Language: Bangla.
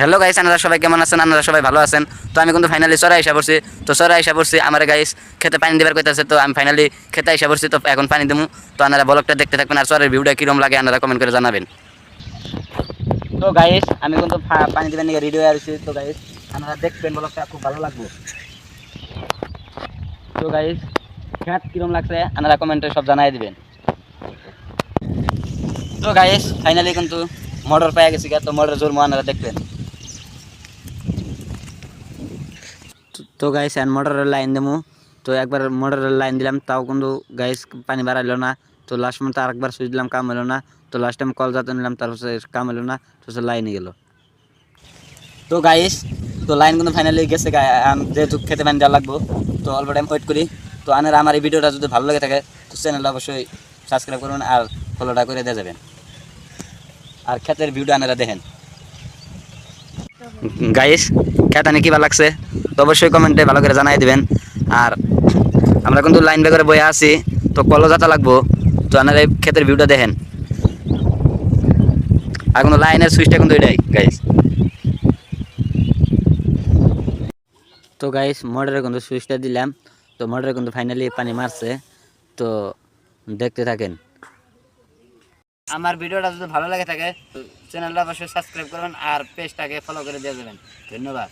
হ্যালো গাইস আপনারা সবাই কেমন আছেন? আপনারা সবাই ভালো আছেন? তো আমি কিন্তু ফাইনালি চরে আইসা পড়ছি। তো চরে আইসা পড়ছি, আমার গাইস খেতে পানি দেবার কইতাছে, তো আমি ফাইনালি খেতে আইসা পড়ছি, তো এখন পানি দেবো তো আপনারা ব্লগটা দেখতে থাকবেন আর চরের ভিউটা কিরম লাগে আপনারা কমেন্ট করে জানাবেন। তো গাইস আমি কিন্তু পানি দেবেন নিয়ে রেডি হয়ে আসছি তো গাইস আপনারা দেখবেন ব্লগটা খুব ভালো লাগবে। তো গাইস খেত কিরম লাগছে আপনারা কমেন্টে সব জানাই দিবেন। তো গাইস ফাইনালি কিন্তু মোটর পেয়ে গেছি তো মোটর জোর আপনারা দেখবেন। তো- গাইস এখন মোটরের লাইন দেবো তো একবার মোটরের লাইন দিলাম, তাও কিন্তু গাইস পানি বাড়াইলো না। তো লাস্ট মধ্যে আরেকবার সুইচ দিলাম, কাম হলো না। তো লাস্ট টাইম কল যাতে নিলাম, তারপর কাম হলো না। তো সে লাইনে গেল। তো গাইস তো লাইন কিন্তু ফাইনালি গেছে যেহেতু খেতে পানি দেওয়া লাগবো, তো অল্প টাইম ওয়েট করি। তো আনার আমার এই ভিডিওটা যদি ভালো লাগে থাকে, তো চ্যানেলটা অবশ্যই সাবস্ক্রাইব করুন আর ফলোটা করে দেওয়া যাবেন। আর ক্ষেতের ভিউটা আনারা দেখেন। গাইস খেত আনি ভালো লাগছে? তো অবশ্যই কমেন্টে ভালো করে জানাই দিবেন। আর আমরা কিন্তু লাইন বেগরে বয়ে আছি, তো কলো যাতা লাগবো। তো আপনারা এই ক্ষেতের ভিউটা দেখেন। আর কিন্তু লাইনের সুইচটা কিন্তু এটাই গাইস তো গাইস মোটরে কিন্তু সুইচটা দিলাম। তো মোটরে কিন্তু ফাইনালি পানি মারছে। তো দেখতে থাকেন। আমার ভিডিওটা যদি ভালো লাগে থাকে চ্যানেলটা অবশ্যই সাবস্ক্রাইব করবেন আর পেজটাকে ফলো করে দিয়ে দেবেন ধন্যবাদ।